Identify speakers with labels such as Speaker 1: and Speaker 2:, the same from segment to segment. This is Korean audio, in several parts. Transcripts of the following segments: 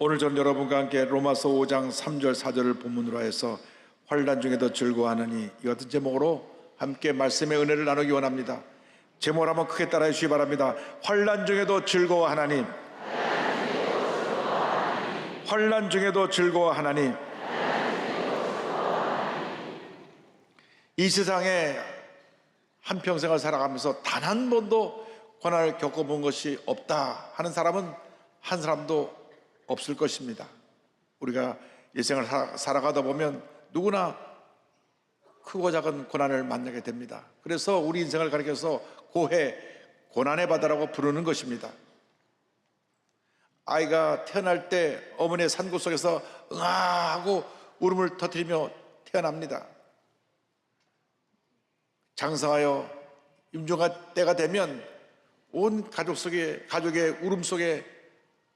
Speaker 1: 오늘 저는 여러분과 함께 로마서 5장 3절 4절을 본문으로 해서 환란 중에도 즐거워하느니 이 같은 제목으로 함께 말씀의 은혜를 나누기 원합니다. 제목을 한번 크게 따라해 주시기 바랍니다. 환란 중에도 즐거워 하나님. 환란 중에도 즐거워 하나님. 이 세상에 한 평생을 살아가면서 단 한 번도 고난을 겪어본 것이 없다 하는 사람은 한 사람도 없을 것입니다. 우리가 일생을 살아- 살아가다 보면 누구나 크고 작은 고난을 만나게 됩니다. 그래서 우리 인생을 가리켜서 고해, 고난의 바다라고 부르는 것입니다. 아이가 태어날 때 어머니의 산고 속에서 응아 하고 울음을 터뜨리며 태어납니다. 장성하여 임종할 때가 되면 온 가족 속에 가족의 울음 속에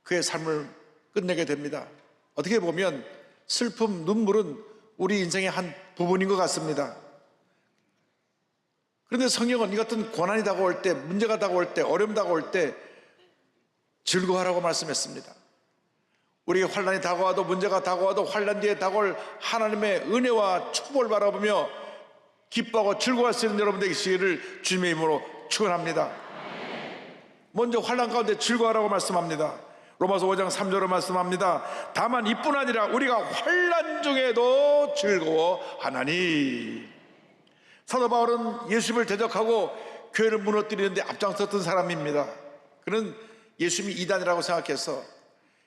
Speaker 1: 그의 삶을 끝내게 됩니다. 어떻게 보면 슬픔, 눈물은 우리 인생의 한 부분인 것 같습니다. 그런데 성경은 이 같은 고난이 다가올 때, 문제가 다가올 때, 어려움 다가올 때 즐거워하라고 말씀했습니다. 우리에게 환란이 다가와도 문제가 다가와도 환란 뒤에 다가올 하나님의 은혜와 축복을 바라보며 기뻐하고 즐거워할 수 있는 여러분 되시기를 주님의 이름으로 축원합니다. 먼저 환란 가운데 즐거워하라고 말씀합니다. 로마서 5장 3절로 말씀합니다. 다만 이뿐 아니라 우리가 환란 중에도 즐거워하나니. 사도 바울은 예수님을 대적하고 교회를 무너뜨리는데 앞장섰던 사람입니다. 그는 예수님이 이단이라고 생각해서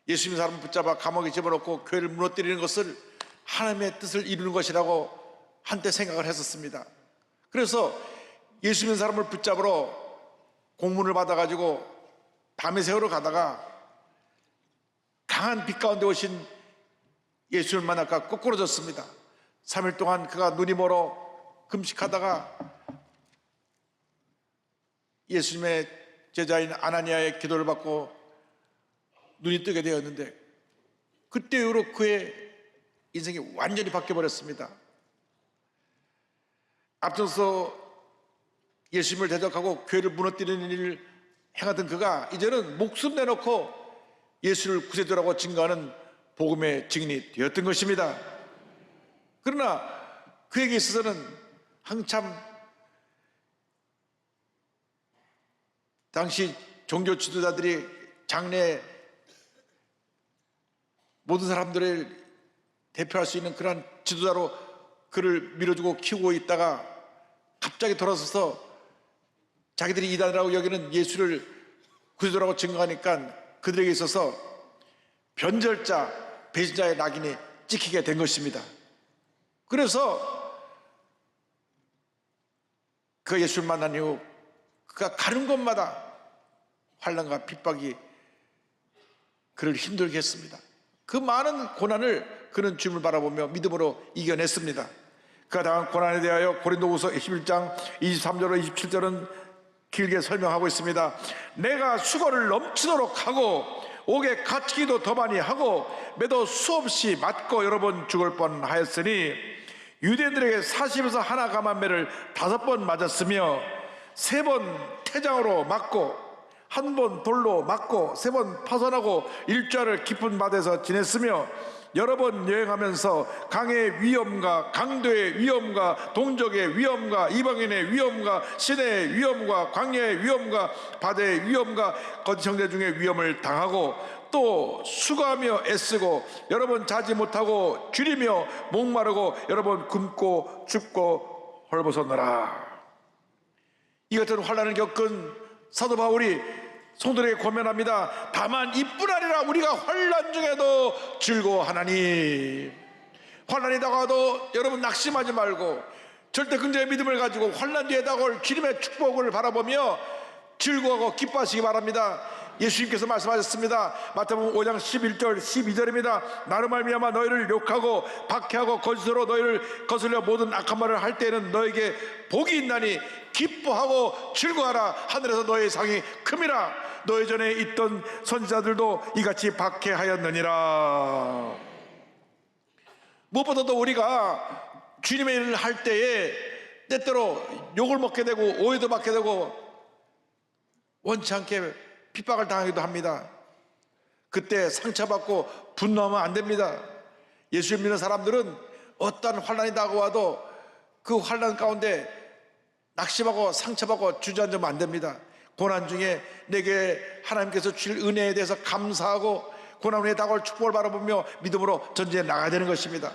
Speaker 1: 예수님 사람 붙잡아 감옥에 집어넣고 교회를 무너뜨리는 것을 하나님의 뜻을 이루는 것이라고 한때 생각을 했었습니다. 그래서 예수 믿는 사람을 붙잡으러 공문을 받아가지고 밤에 새우러 가다가 강한 빛 가운데 오신 예수를 만나까 거꾸로 졌습니다. 3일 동안 그가 눈이 멀어 금식하다가 예수님의 제자인 아나니아의 기도를 받고 눈이 뜨게 되었는데 그때 이후로 그의 인생이 완전히 바뀌어버렸습니다. 앞서서 예수님을 대적하고 교회를 무너뜨리는 일을 행하던 그가 이제는 목숨 내놓고 예수를 구세주라고 증거하는 복음의 증인이 되었던 것입니다. 그러나 그에게 있어서는 한참 당시 종교 지도자들이 장래 모든 사람들을 대표할 수 있는 그러한 지도자로 그를 밀어주고 키우고 있다가 갑자기 돌아서서 자기들이 이단이라고 여기는 예수를 구세주라고 증거하니까 그들에게 있어서 변절자, 배신자의 낙인이 찍히게 된 것입니다. 그래서 그 예수를 만난 이후 그가 가는 곳마다 환란과 핍박이 그를 힘들게 했습니다. 그 많은 고난을 그는 주님을 바라보며 믿음으로 이겨냈습니다. 그가 당한 고난에 대하여 고린도후서 11장 23절로 27절은 길게 설명하고 있습니다. 내가 수고를 넘치도록 하고 옥에 갇히기도 더 많이 하고 매도 수없이 맞고 여러 번 죽을 뻔하였으니 유대인들에게 40에서 하나 감한매를 다섯 번 맞았으며 세 번 태장으로 맞고 한 번 돌로 맞고 세 번 파손하고 일자를 깊은 밭에서 지냈으며 여러 번 여행하면서 강의 위험과 강도의 위험과 동족의 위험과 이방인의 위험과 시내의 위험과 광야의 위험과 바다의 위험과 거짓 형제 중의 위험을 당하고 또 수고하며 애쓰고 여러 번 자지 못하고 줄이며 목마르고 여러 번 굶고 춥고 헐벗었노라. 이 같은 환란을 겪은 사도 바울이 성도에게 고면합니다. 다만 이뿐 아니라 우리가 환란 중에도 즐거워하나니 환란이 다가와도 여러분 낙심하지 말고 절대 긍정의 믿음을 가지고 환란 뒤에 다가올 주님의 축복을 바라보며 즐거워하고 기뻐하시기 바랍니다. 예수님께서 말씀하셨습니다. 마태복음 5장 11절 12절입니다. 나로 말미암아 너희를 욕하고 박해하고 거짓으로 너희를 거슬려 모든 악한 말을 할 때에는 너에게 복이 있나니 기뻐하고 즐거워하라 하늘에서 너의 상이 큼이라 너희 전에 있던 선지자들도 이같이 박해하였느니라 무엇보다도 우리가 주님의 일을 할 때에 때때로 욕을 먹게 되고 오해도 받게 되고 원치 않게 핍박을 당하기도 합니다. 그때 상처받고 분노하면 안 됩니다. 예수 믿는 사람들은 어떠한 환란이 다가와도 그 환란 가운데 낙심하고 상처받고 주저앉으면 안 됩니다. 고난 중에 내게 하나님께서 주실 은혜에 대해서 감사하고 고난 후에 다가올 축복을 바라보며 믿음으로 전진해 나가야 되는 것입니다.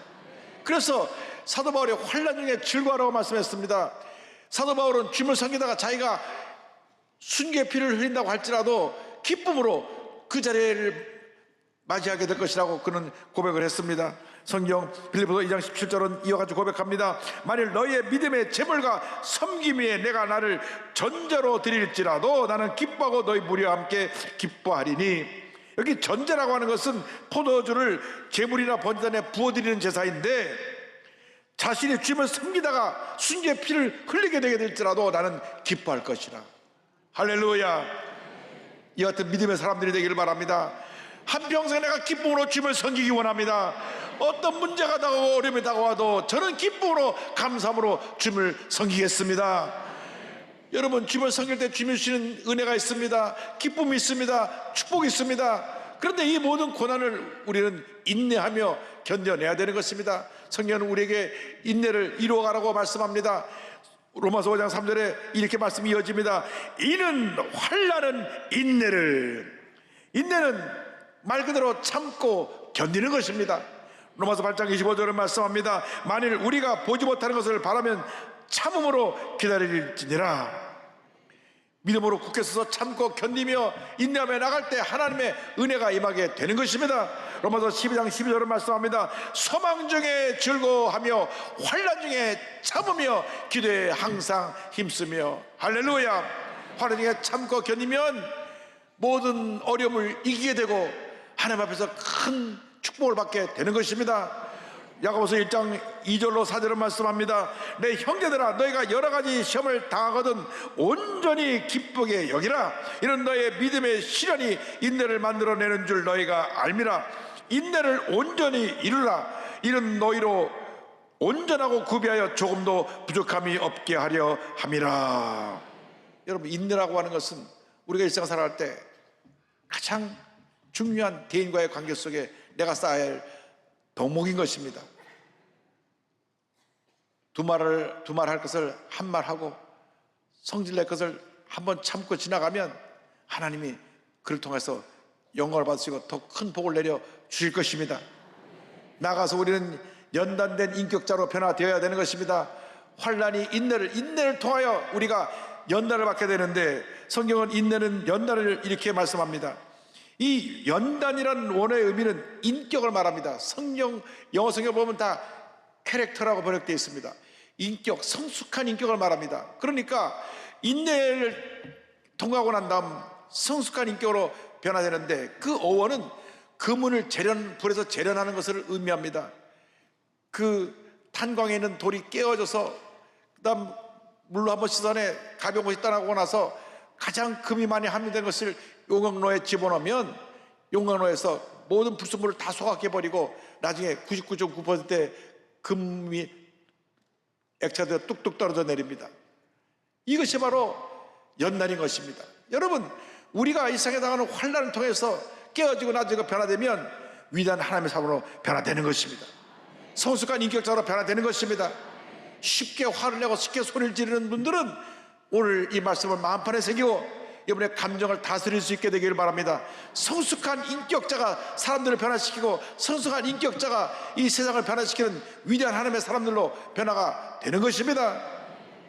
Speaker 1: 그래서 사도 바울이 환란 중에 즐거워라고 말씀했습니다. 사도 바울은 주님을 섬기다가 자기가 순교의 피를 흘린다고 할지라도 기쁨으로 그 자리를 맞이하게 될 것이라고 그는 고백을 했습니다. 성경 빌리포서 2장 17절은 이와 같이 고백합니다. 만일 너희의 믿음의 재물과 섬김 위에 내가 나를 전제로 드릴지라도 나는 기뻐하고 너희 무리와 함께 기뻐하리니 여기 전제라고 하는 것은 포도주를 재물이나 번제단에 부어드리는 제사인데 자신이 주님을 섬기다가 순교의 피를 흘리게 되게 될지라도 나는 기뻐할 것이라. 할렐루야. 이 같은 믿음의 사람들이 되기를 바랍니다. 한평생 내가 기쁨으로 주님을 섬기기 원합니다. 어떤 문제가 다가오고 어려움이 다가와도 저는 기쁨으로 감사함으로 주님을 섬기겠습니다. 여러분 주님을 섬길 때 주님이 주시는 은혜가 있습니다. 기쁨이 있습니다. 축복이 있습니다. 그런데 이 모든 고난을 우리는 인내하며 견뎌내야 되는 것입니다. 성경은 우리에게 인내를 이루어가라고 말씀합니다. 로마서 5장 3절에 이렇게 말씀이 이어집니다. 이는 환란은 인내를 인내는 말 그대로 참고 견디는 것입니다. 로마서 8장 25절에 말씀합니다. 만일 우리가 보지 못하는 것을 바라면 참음으로 기다릴지니라. 믿음으로 굳게 서서 참고 견디며 인내하며 나갈 때 하나님의 은혜가 임하게 되는 것입니다. 로마서 12장 12절은 말씀합니다. 소망 중에 즐거워하며 환란 중에 참으며 기도에 항상 힘쓰며 할렐루야. 환란 중에 참고 견디면 모든 어려움을 이기게 되고 하나님 앞에서 큰 축복을 받게 되는 것입니다. 야고보서 1장 2절로 4절은 말씀합니다. 내 형제들아 너희가 여러 가지 시험을 당하거든 온전히 기쁘게 여기라. 이는 너의 믿음의 시련이 인내를 만들어내는 줄 너희가 알미라. 인내를 온전히 이루라. 이는 너희로 온전하고 구비하여 조금도 부족함이 없게 하려 함이라. 여러분 인내라고 하는 것은 우리가 일상 살아갈 때 가장 중요한 대인과의 관계 속에 내가 쌓아야 할 덕목인 것입니다. 두 말을 두 말 할 것을 한 말 하고 성질 낼 것을 한 번 참고 지나가면 하나님이 그를 통해서 영광을 받으시고 더 큰 복을 내려 주실 것입니다. 나가서 우리는 연단된 인격자로 변화되어야 되는 것입니다. 환란이 인내를 인내를 통하여 우리가 연단을 받게 되는데 성경은 인내는 연단을 이렇게 말씀합니다. 이 연단이라는 원어의 의미는 인격을 말합니다. 성경 영어 성경 보면 다 캐릭터라고 번역되어 있습니다. 인격, 성숙한 인격을 말합니다. 그러니까 인내를 통과하고 난 다음 성숙한 인격으로 변화되는데 그 어원은 그문을 재련 불에서 재련하는 것을 의미합니다. 그 탄광에 있는 돌이 깨어져서 그다음 물로 한번 씻어내 가벼운 것이 떠나고 나서 가장 금이 많이 함유된 것을 용광로에 집어넣으면 용광로에서 모든 불순물을 다 소각해 버리고 나중에 99.9%의 금이 액체되어 뚝뚝 떨어져 내립니다. 이것이 바로 연단인 것입니다. 여러분, 우리가 일상에 당하는 환란을 통해서 깨어지고 나중에 변화되면 위대한 하나님의 삶으로 변화되는 것입니다. 성숙한 인격자로 변화되는 것입니다. 쉽게 화를 내고 쉽게 소리를 지르는 분들은 오늘 이 말씀을 마음판에 새기고 이번에 감정을 다스릴 수 있게 되기를 바랍니다. 성숙한 인격자가 사람들을 변화시키고 성숙한 인격자가 이 세상을 변화시키는 위대한 하나님의 사람들로 변화가 되는 것입니다.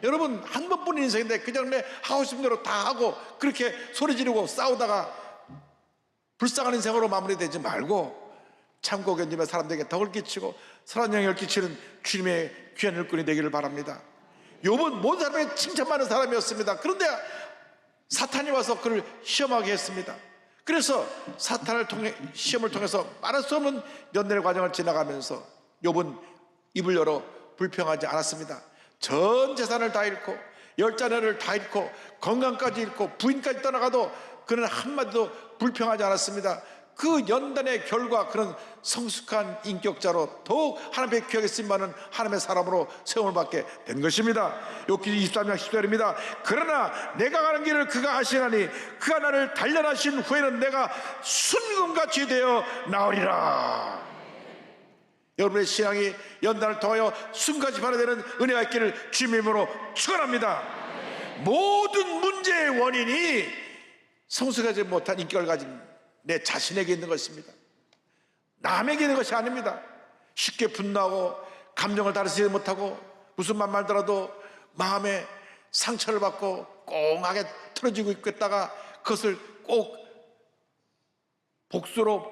Speaker 1: 여러분 한 번뿐인 인생인데 그냥 내 하고 싶은 대로 다 하고 그렇게 소리 지르고 싸우다가 불쌍한 인생으로 마무리되지 말고 참고 견디며 사람들에게 덕을 끼치고 선한 영향을 끼치는 주님의 귀한 일꾼이 되기를 바랍니다. 욥은 모든 사람에게 칭찬받는 사람이었습니다. 그런데 사탄이 와서 그를 시험하게 했습니다. 그래서 사탄을 통해 시험을 통해서 말할 수 없는 연단의 과정을 지나가면서 욥은 입을 열어 불평하지 않았습니다. 전 재산을 다 잃고 열 자녀를 다 잃고 건강까지 잃고 부인까지 떠나가도 그는 한마디도 불평하지 않았습니다. 그 연단의 결과 그런 성숙한 인격자로 더욱 하나님의 귀하게 쓰임받는 하나님의 사람으로 세움을 받게 된 것입니다. 욥기 23장 10절입니다. 그러나 내가 가는 길을 그가 아시나니 그가 나를 단련하신 후에는 내가 순금같이 되어 나으리라. 여러분의 신앙이 연단을 통하여 순간지 발휘되는 은혜가 있기를 주님으로 축원합니다. 모든 문제의 원인이 성숙하지 못한 인격을 가진 내 자신에게 있는 것입니다. 남에게 있는 것이 아닙니다. 쉽게 분노하고 감정을 다루지 못하고 무슨 말 말더라도 마음에 상처를 받고 꽁하게 틀어지고 있겠다가 그것을 꼭 복수로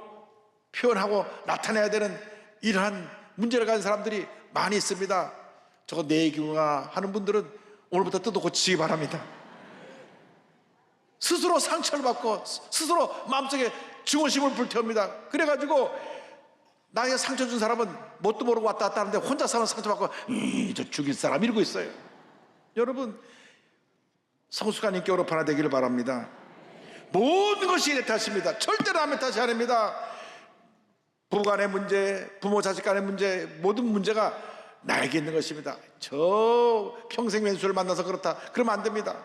Speaker 1: 표현하고 나타내야 되는 이러한 문제를 가진 사람들이 많이 있습니다. 저거 내 얘기구나 하는 분들은 오늘부터 뜯어 고치기 바랍니다. 스스로 상처를 받고 스스로 마음속에 증오심을 불태웁니다. 그래가지고 나에게 상처 준 사람은 뭣도 모르고 왔다 갔다 하는데 혼자 사는 상처받고 이저 죽일 사람 이러고 있어요. 여러분 성숙한 인격으로 변화되기를 바랍니다. 모든 것이 내 탓입니다. 절대로 남의 탓이 아닙니다. 부부 간의 문제, 부모 자식 간의 문제, 모든 문제가 나에게 있는 것입니다. 저 평생 왼수를 만나서 그렇다. 그러면 안 됩니다.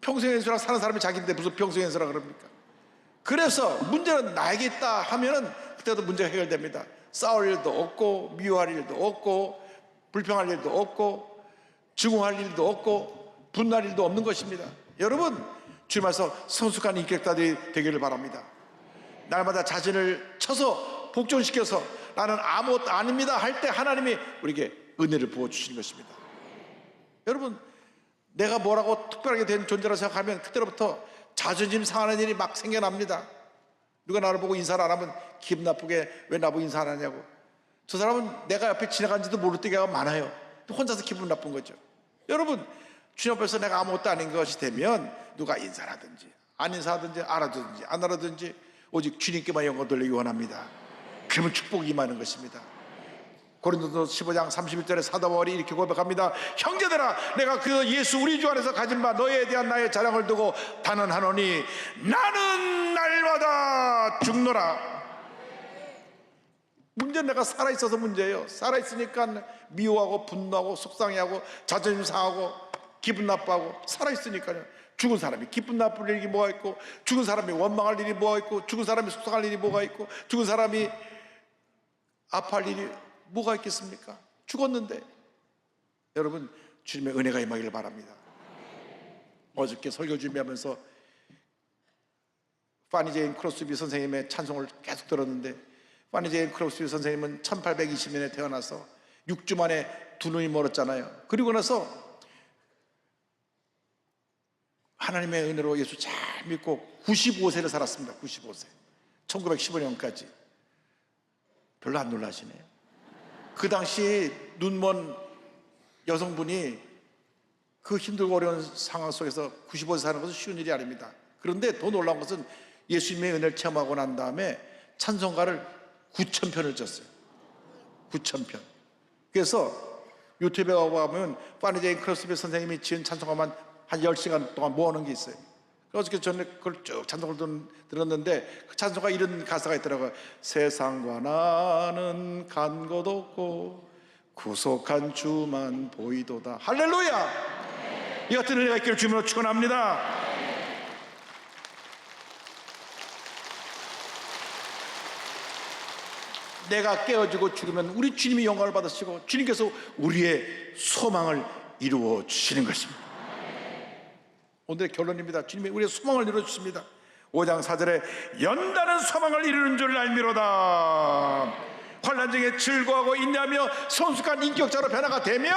Speaker 1: 평생 왼수랑 사는 사람이 자기인데 무슨 평생 왼수라 그럽니까? 그래서 문제는 나에게 있다 하면은 그때도 문제가 해결됩니다. 싸울 일도 없고 미워할 일도 없고 불평할 일도 없고 증오할 일도 없고 분노할 일도 없는 것입니다. 여러분 주님께서 성숙한 인격자들이 되기를 바랍니다. 날마다 자신을 쳐서 복종시켜서 나는 아무것도 아닙니다 할 때 하나님이 우리에게 은혜를 부어 주시는 것입니다. 여러분 내가 뭐라고 특별하게 된 존재라 생각하면 그때로부터 자존심 상하는 일이 막 생겨납니다. 누가 나를 보고 인사를 안 하면 기분 나쁘게 왜 나보고 인사 안 하냐고. 저 사람은 내가 옆에 지나간지도 모를 때가 많아요. 혼자서 기분 나쁜 거죠. 여러분 주님 앞에서 내가 아무것도 아닌 것이 되면 누가 인사를 하든지 안 인사하든지 알아듣든지 안 알아듣든지 오직 주님께만 영광 돌리기 원합니다. 그러면 축복이 임하는 것입니다. 고린도서 15장 31절에 사도 바울이 이렇게 고백합니다. 형제들아 내가 그 예수 우리 주 안에서 가진 바 너에 대한 나의 자랑을 두고 단언하노니 나는 날마다 죽노라. 문제는 내가 살아있어서 문제예요. 살아있으니까 미워하고 분노하고 속상해하고 자존심 상하고 기분 나빠하고 살아있으니까요. 죽은 사람이 기분 나쁠 일이 뭐가 있고 죽은 사람이 원망할 일이 뭐가 있고 죽은 사람이 속상할 일이 뭐가 있고 죽은 사람이 아파할 일이 뭐가 있겠습니까? 죽었는데 여러분 주님의 은혜가 임하기를 바랍니다. 어저께 설교 준비하면서 파니 제인 크로스비 선생님의 찬송을 계속 들었는데 파니 제인 크로스비 선생님은 1820년에 태어나서 6주 만에 두 눈이 멀었잖아요. 그리고 나서 하나님의 은혜로 예수 잘 믿고 95세를 살았습니다. 95세. 1915년까지. 별로 안 놀라시네요. 그 당시 눈먼 여성분이 그 힘들고 어려운 상황 속에서 95세 사는 것은 쉬운 일이 아닙니다. 그런데 더 놀라운 것은 예수님의 은혜를 체험하고 난 다음에 찬송가를 9천 편을 쳤어요. 9천 편. 그래서 유튜브에 가보면 파니제인 크로스비 선생님이 지은 찬송가만 한 10시간 동안 모아놓은 게 있어요. 어저께 전에 그걸 쭉 찬송을 들- 들었는데 그 찬송가 이런 가사가 있더라고요. 세상과 나는 간 곳 없고 구속한 주만 보이도다. 할렐루야! 이 같은 은혜가 있기를 주님으로 축원합니다. 내가 깨어지고 죽으면 우리 주님이 영광을 받으시고 주님께서 우리의 소망을 이루어 주시는 것입니다. 오늘의 결론입니다. 주님이 우리의 소망을 이루어 주십니다. 5장 4절에 연다는 소망을 이루는 줄 알미로다. 환란 중에 즐거워하고 인내하며 성숙한 인격자로 변화가 되면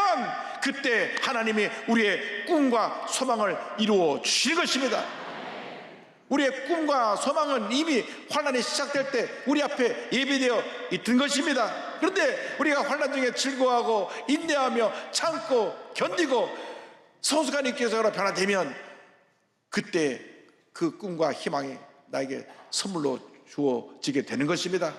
Speaker 1: 그때 하나님이 우리의 꿈과 소망을 이루어 주실 것입니다. 우리의 꿈과 소망은 이미 환란이 시작될 때 우리 앞에 예비되어 있던 것입니다. 그런데 우리가 환란 중에 즐거워하고 인내하며 참고 견디고 성숙한 인격자로 변화되면 그때 그 꿈과 희망이 나에게 선물로 주어지게 되는 것입니다.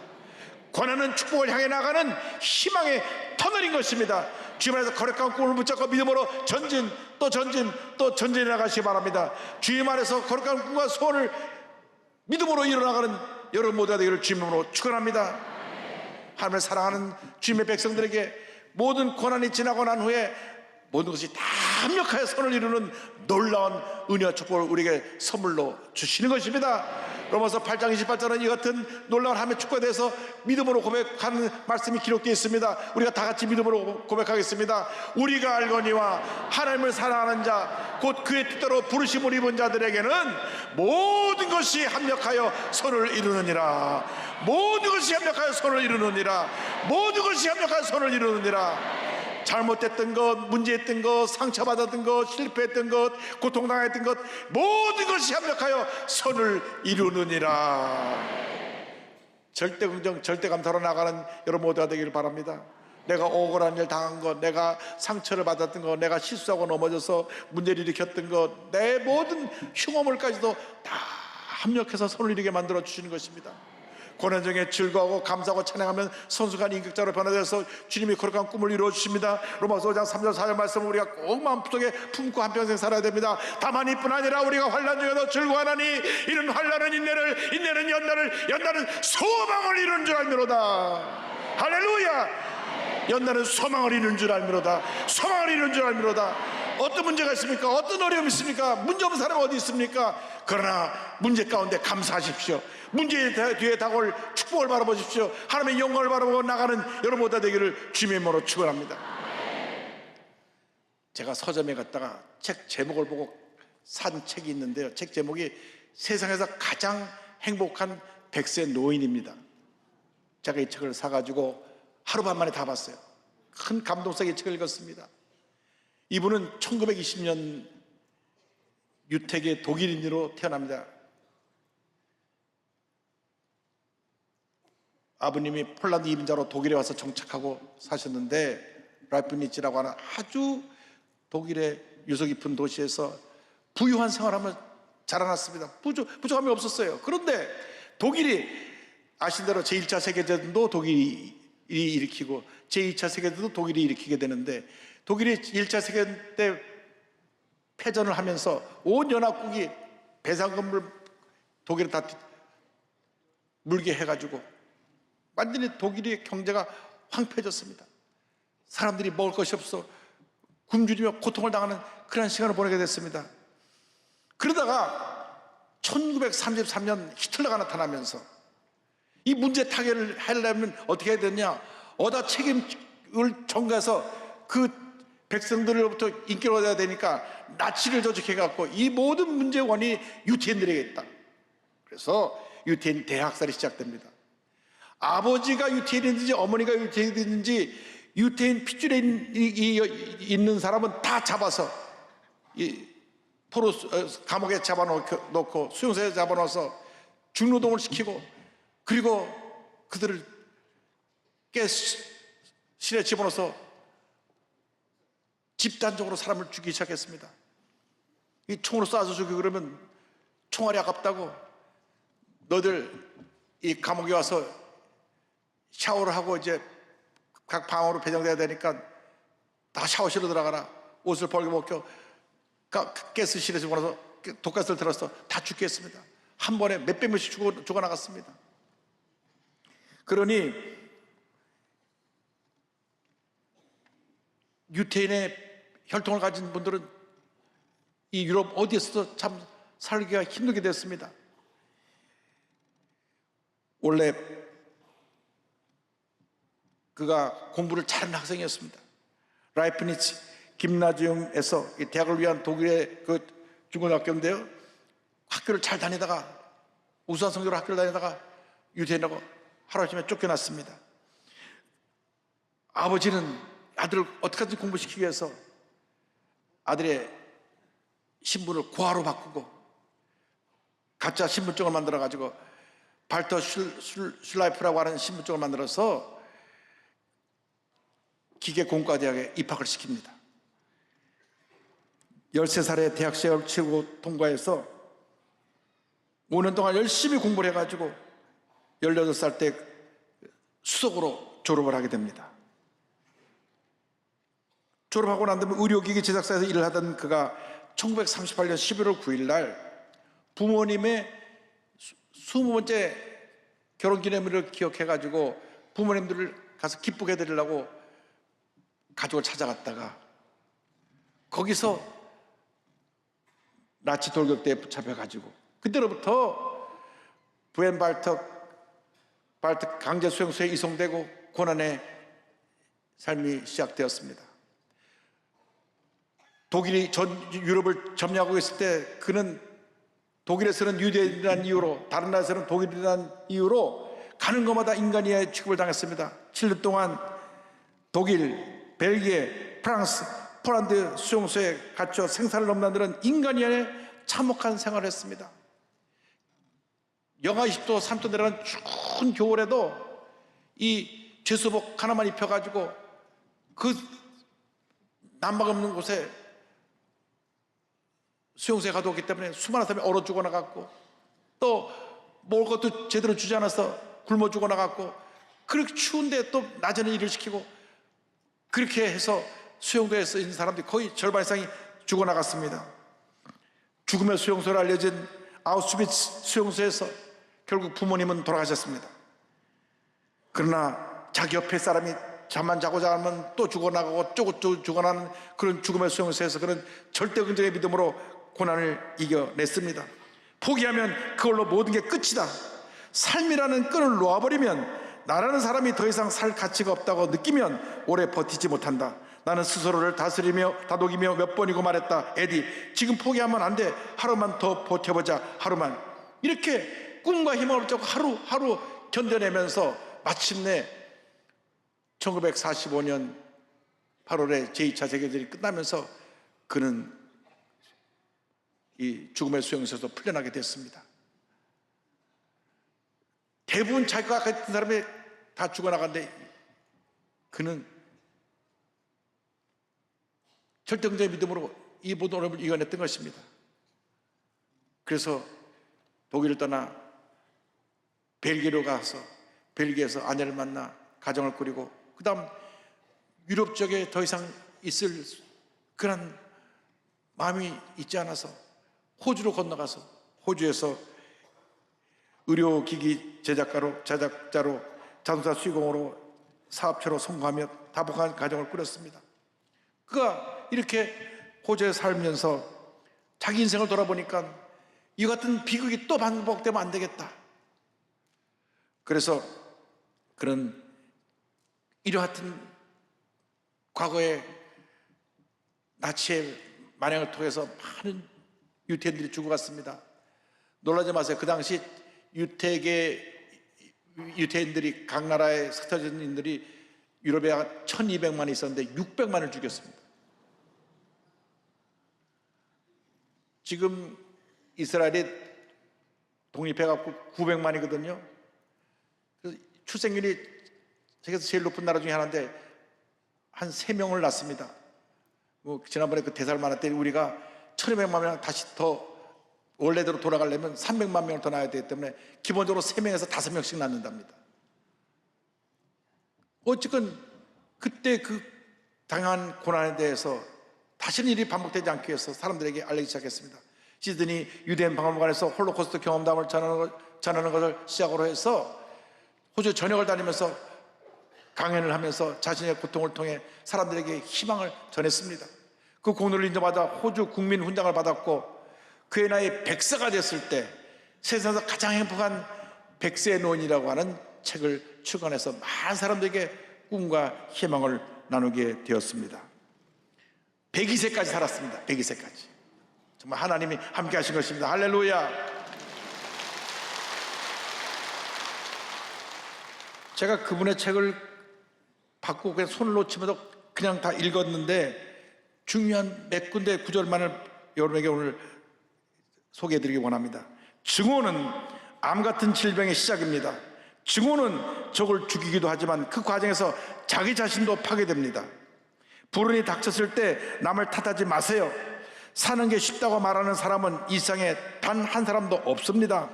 Speaker 1: 권하는 축복을 향해 나가는 희망의 터널인 것입니다. 주님 안에서 거룩한 꿈을 붙잡고 믿음으로 전진 또 전진 또 전진해 나가시기 바랍니다. 주님 안에서 거룩한 꿈과 소원을 믿음으로 이뤄나가는 여러분 모두가 되기를 주님으로 축원합니다. 하나님을 사랑하는 주님의 백성들에게 모든 고난이 지나고 난 후에 모든 것이 다 합력하여 선을 이루는 놀라운 은혜와 축복을 우리에게 선물로 주시는 것입니다. 로마서 8장 28절은 이 같은 놀라운 하나님의 축복에 대해서 믿음으로 고백하는 말씀이 기록되어 있습니다. 우리가 다 같이 믿음으로 고백하겠습니다. 우리가 알거니와 하나님을 사랑하는 자, 곧 그의 뜻대로 부르심을 입은 자들에게는 모든 것이 합력하여 선을 이루느니라. 모든 것이 합력하여 선을 이루느니라. 모든 것이 합력하여 선을 이루느니라. 잘못됐던 것, 문제했던 것, 상처받았던 것, 실패했던 것, 고통당했던 것 모든 것이 합력하여 선을 이루느니라. 절대 긍정, 절대 감사로 나가는 여러분 모두가 되기를 바랍니다. 내가 억울한 일 당한 것, 내가 상처를 받았던 것, 내가 실수하고 넘어져서 문제를 일으켰던 것, 내 모든 흉어물까지도 다 합력해서 선을 이루게 만들어 주시는 것입니다. 고난 중에 즐거워하고 감사하고 찬양하면 선수간 인격자로 변화되어서 주님이 거룩한 꿈을 이루어 주십니다. 로마서 5장 3절 4절 말씀을 우리가 꼭 마음속에 품고 한평생 살아야 됩니다. 다만 이뿐 아니라 우리가 환란 중에도 즐거워하니 이는 환란은 인내를 인내는 연단을 연단은 소망을 이루는 줄 알미로다. 할렐루야. 연단은 소망을 이루는 줄 알미로다. 소망을 이루는 줄 알미로다. 어떤 문제가 있습니까? 어떤 어려움이 있습니까? 문제 없는 사람 어디 있습니까? 그러나 문제 가운데 감사하십시오. 문제 뒤에 다가올 축복을 바라보십시오. 하나님의 영광을 바라보고 나가는 여러분 모두 되기를 주님의 이름으로 축원합니다. 제가 서점에 갔다가 책 제목을 보고 산 책이 있는데요. 책 제목이 세상에서 가장 행복한 백세 노인입니다. 제가 이 책을 사가지고 하루 반 만에 다 봤어요. 큰 감동적인 책을 읽었습니다. 이분은 1920년 유택의 독일인으로 태어납니다. 아버님이 폴란드 이민자로 독일에 와서 정착하고 사셨는데 라이프니츠라고 하는 아주 독일의 유서 깊은 도시에서 부유한 생활하며 자라났습니다. 부족, 부족함이 없었어요. 그런데 독일이 아신 대로 제1차 세계대전도 독일이 일으키고 제2차 세계대전도 독일이 일으키게 되는데 독일이 1차 세계대전 때 패전을 하면서 온 연합국이 배상금을 독일에 다 물게 해가지고 완전히 독일의 경제가 황폐해졌습니다. 사람들이 먹을 것이 없어 굶주리며 고통을 당하는 그런 시간을 보내게 됐습니다. 그러다가 1933년 히틀러가 나타나면서 이 문제 타결을 하려면 어떻게 해야 되냐? 어다 책임을 전가해서 그 백성들로부터 인기를 얻어야 되니까 나치를 조직해갖고 이 모든 문제 원이 유태인들에게 있다. 그래서 유태인 대학살이 시작됩니다. 아버지가 유태인이든지 어머니가 유태인이든지 유태인 핏줄에 있는 사람은 다 잡아서 이 포로 감옥에 잡아놓고 수용소에 잡아놓아서 중노동을 시키고 그리고 그들을 깨 실에 집어넣어서 집단적으로 사람을 죽이기 시작했습니다. 이 총으로 쏴서 죽이고 그러면 총알이 아깝다고 너들 이 감옥에 와서 샤워를 하고 이제 각 방으로 배정돼야 되니까 다 샤워실로 들어가라. 옷을 벌게 벗겨 가스실에 집어넣어서 독가스를 들어서 다 죽게 했습니다. 한 번에 몇백 명씩 죽어, 죽어나갔습니다. 그러니 유태인의 혈통을 가진 분들은 이 유럽 어디에서도 참 살기가 힘들게 됐습니다. 원래 그가 공부를 잘하는 학생이었습니다. 라이프니츠 김나지움에서 대학을 위한 독일의 그 중고등학교인데요. 학교를 잘 다니다가 우수한 성적으로 학교를 다니다가 유태인하고 하루아침에 쫓겨났습니다. 아버지는 아들을 어떻게든 공부시키기 위해서 아들의 신분을 고아로 바꾸고 가짜 신분증을 만들어 가지고 발터 슐라이프라고 하는 신분증을 만들어서 기계 공과대학에 입학을 시킵니다. 13살에 대학 시험을 치고 통과해서 5년 동안 열심히 공부를 해가지고 18살 때 수석으로 졸업을 하게 됩니다. 졸업하고 난 다음에 의료기기 제작사에서 일을 하던 그가 1938년 11월 9일 날 부모님의 20번째 결혼 기념일을 기억해 가지고 부모님들을 가서 기쁘게 해드리려고 가족을 찾아갔다가 거기서 나치 돌격대에 붙잡혀 가지고 그때로부터 부엔발特발트 강제 수용소에 이송되고 고난의 삶이 시작되었습니다. 독일이 전 유럽을 점령하고 있을 때 그는 독일에서는 유대인이라는 이유로 다른 나라에서는 독일이라는 이유로 가는 곳마다 인간이의 취급을 당했습니다. 7년 동안 독일, 벨기에, 프랑스, 폴란드 수용소에 갇혀 생사를 넘나드는 인간이의 참혹한 생활을 했습니다. 영하 20도 3도 내려가는 추운 겨울에도 이 죄수복 하나만 입혀가지고 그 난방 없는 곳에 수용소에 가둬왔기 때문에 수많은 사람이 얼어 죽어나갔고 또 먹을 것도 제대로 주지 않아서 굶어 죽어나갔고 그렇게 추운데 또 낮에는 일을 시키고 그렇게 해서 수용소에 있는 사람들이 거의 절반 이상이 죽어나갔습니다. 죽음의 수용소로 알려진 아우슈비츠 수용소에서 결국 부모님은 돌아가셨습니다. 그러나 자기 옆에 사람이 잠만 자고 자면 또 죽어나가고 쪼고 죽어나는 그런 죽음의 수용소에서 그런 절대 긍정의 믿음으로 고난을 이겨냈습니다. 포기하면 그걸로 모든 게 끝이다. 삶이라는 끈을 놓아버리면 나라는 사람이 더 이상 살 가치가 없다고 느끼면 오래 버티지 못한다. 나는 스스로를 다스리며 다독이며 몇 번이고 말했다. 에디, 지금 포기하면 안 돼. 하루만 더 버텨보자. 하루만. 이렇게 꿈과 희망을 붙잡고 하루하루 견뎌내면서 마침내 1945년 8월에 제2차 세계대전이 끝나면서 그는 이 죽음의 수용소에서 풀려나게 됐습니다. 대부분 자기가 같은 사람이 다 죽어나갔는데 그는 절대적인 믿음으로 이 모든 어려움을 이겨냈던 것입니다. 그래서 독일을 떠나 벨기에로 가서 벨기에에서 아내를 만나 가정을 꾸리고 그 다음 유럽 쪽에 더 이상 있을 그런 마음이 있지 않아서 호주로 건너가서 호주에서 의료기기 제작가로 제작자로 자동차 수공으로 사업체로 성공하며 다복한 가정을 꾸렸습니다. 그가 이렇게 호주에 살면서 자기 인생을 돌아보니까 이 같은 비극이 또 반복되면 안 되겠다. 그래서 그런 같은 과거의 나치의 만행을 통해서 많은 유태인들이 죽어갔습니다. 놀라지 마세요. 그 당시 유태계 유태인들이 각 나라에 흩어진 인들이 유럽에 1200만 있었는데 600만을 죽였습니다. 지금 이스라엘이 독립해갖고 900만이거든요. 출생률이 세계에서 제일 높은 나라 중에 하나인데 한 3명을 낳습니다. 뭐 지난번에 그 대살만할 때 우리가 1200만 명 다시 더 원래대로 돌아가려면 300만 명을 더 낳아야 되기 때문에 기본적으로 3명에서 5명씩 낳는답니다. 어쨌건 그때 그 당한 고난에 대해서 다시는 일이 반복되지 않기 위해서 사람들에게 알리기 시작했습니다. 시드니 유대인 박물관에서 홀로코스트 경험담을 전하는, 것, 전하는 것을 시작으로 해서 호주 전역을 다니면서 강연을 하면서 자신의 고통을 통해 사람들에게 희망을 전했습니다. 그 공로를 인정받아 호주 국민 훈장을 받았고 그의 나이 100세가 됐을 때 세상에서 가장 행복한 100세의 노인이라고 하는 책을 출간해서 많은 사람들에게 꿈과 희망을 나누게 되었습니다. 102세까지 살았습니다. 102세까지. 정말 하나님이 함께 하신 것입니다. 할렐루야. 제가 그분의 책을 받고 그냥 손을 놓치면서 그냥 다 읽었는데 중요한 몇 군데 구절만을 여러분에게 오늘 소개해드리기 원합니다. 증오는 암 같은 질병의 시작입니다. 증오는 적을 죽이기도 하지만 그 과정에서 자기 자신도 파괴됩니다. 불운이 닥쳤을 때 남을 탓하지 마세요. 사는 게 쉽다고 말하는 사람은 이 세상에 단 한 사람도 없습니다.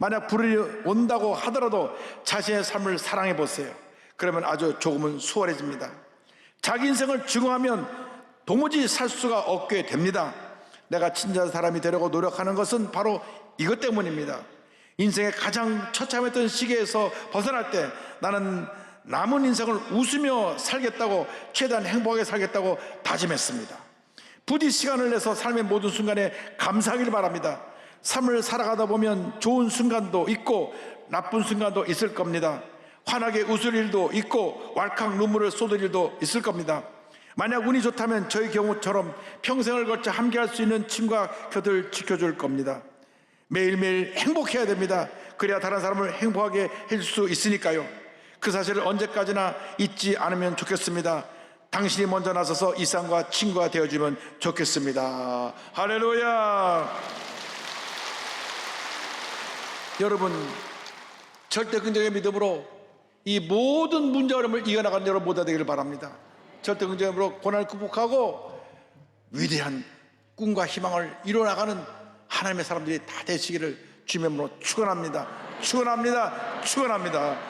Speaker 1: 만약 불운이 온다고 하더라도 자신의 삶을 사랑해 보세요. 그러면 아주 조금은 수월해집니다. 자기 인생을 증오하면 도무지 살 수가 없게 됩니다. 내가 친절한 사람이 되려고 노력하는 것은 바로 이것 때문입니다. 인생의 가장 처참했던 시기에서 벗어날 때 나는 남은 인생을 웃으며 살겠다고 최대한 행복하게 살겠다고 다짐했습니다. 부디 시간을 내서 삶의 모든 순간에 감사하길 바랍니다. 삶을 살아가다 보면 좋은 순간도 있고 나쁜 순간도 있을 겁니다. 환하게 웃을 일도 있고 왈칵 눈물을 쏟을 일도 있을 겁니다. 만약 운이 좋다면 저희 경우처럼 평생을 걸쳐 함께할 수 있는 친구가 곁을 지켜줄 겁니다. 매일매일 행복해야 됩니다. 그래야 다른 사람을 행복하게 해줄 수 있으니까요. 그 사실을 언제까지나 잊지 않으면 좋겠습니다. 당신이 먼저 나서서 이상과 친구가 되어주면 좋겠습니다. 할렐루야! 여러분, 절대 긍정의 믿음으로 이 모든 문제 어려움을 이겨나가는 여러분 모두 되기를 바랍니다. 절대 긍정의 믿음으로 고난을 극복하고 위대한 꿈과 희망을 이뤄나가는 하나님의 사람들이 다 되시기를 주님으로 축원합니다. 축원합니다. 축원합니다.